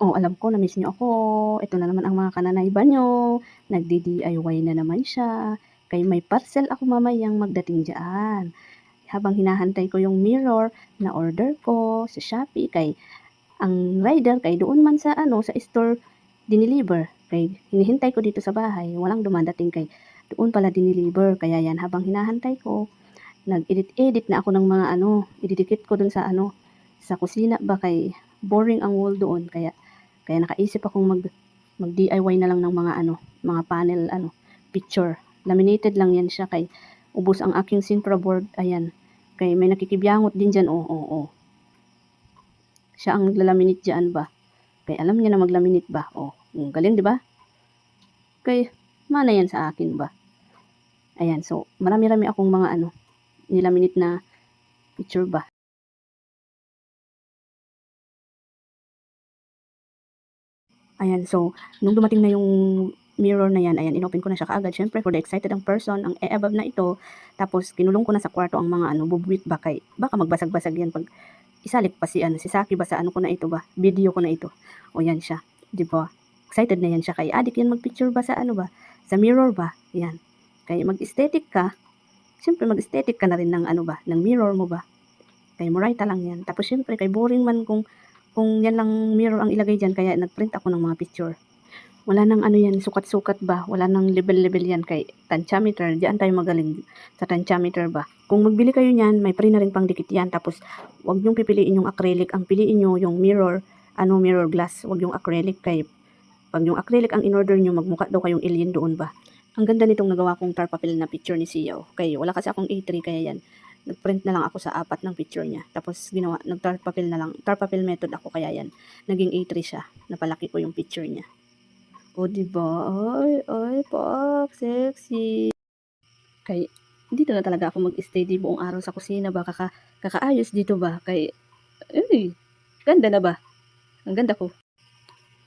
Oh, alam ko na-miss niyo ako. Ito na naman ang mga kananayban niyo. Nagdi-DIY na naman siya. Kaya may parcel ako mamayang magdating diyan. Habang hinahantay ko yung mirror na order ko sa Shopee kay ang rider kay doon man sa ano sa store dineliver kay hinihintay ko dito sa bahay walang dumadating kay doon pala dineliver kaya yan habang hinahantay ko nag-edit-edit na ako ng mga ano ididikit ko dun sa ano sa kusina ba kay boring ang wall doon kaya kaya nakaisip akong mag mag DIY na lang ng mga ano mga panel ano picture. Laminated lang yan siya kay ubos ang aking Sintra board ayan. Kay may nakikibyangot din dyan oh oh oh siya ang lalaminate dyan ba? Kay alam niya na maglaminate ba? Oh ang galing di ba? Kay mana yan sa akin ba? Ayan so marami-rami akong mga ano nilaminate na picture ba Ayan, so, nung dumating na yung mirror na yan, ayan, inopen ko na siya kaagad. Siyempre, for the excited ang person, ang e-above na ito, tapos kinulong ko na sa kwarto ang mga ano, bubuwit ba kay, baka magbasag-basag yan pag isalik pa si ano, si Saki ba sa ano ko na ito ba, video ko na ito. O yan siya, di ba? Excited na yan siya kay adik yan magpicture ba sa ano ba, sa mirror ba, yan. Kaya mag-aesthetic ka, siyempre mag-aesthetic ka na rin ng ano ba, ng mirror mo ba. Kaya morayta lang yan. Tapos siyempre, kay boring man kung kung yan lang mirror ang ilagay dyan, kaya nagprint ako ng mga picture. Wala nang ano yan, sukat-sukat ba? Wala nang level-level yan kay tantiameter. Diyan tayo magaling sa tantiameter ba? Kung magbili kayo niyan, may free na rin pang dikit yan. Tapos, wag niyong pipiliin yung acrylic. Ang piliin niyo yung mirror, ano, mirror glass. Wag yung acrylic kay pag yung acrylic ang in-order niyo, magmukha daw kayong alien doon ba? Ang ganda nitong nagawa kong tar na picture ni Siyaw. Kaya wala kasi akong A3 kaya yan nagprint na lang ako sa apat ng picture niya. Tapos ginawa, nag-tar papel na lang, tar papel method ako kaya yan. Naging A3 siya. Napalaki ko yung picture niya. O, diba? Ay, ay, pak, sexy. Kay, dito na talaga ako mag-stay di buong araw sa kusina ba? Kaka, kakaayos dito ba? Kay, ay, ganda na ba? Ang ganda ko.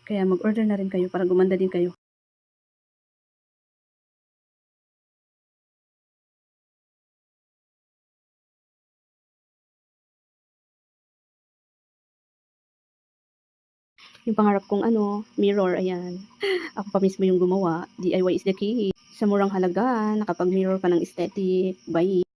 Kaya mag-order na rin kayo para gumanda din kayo. Yung pangarap kong ano, mirror, ayan. Ako pa mismo yung gumawa. DIY is the key. Sa murang halaga, nakapag-mirror ka ng aesthetic. Bye!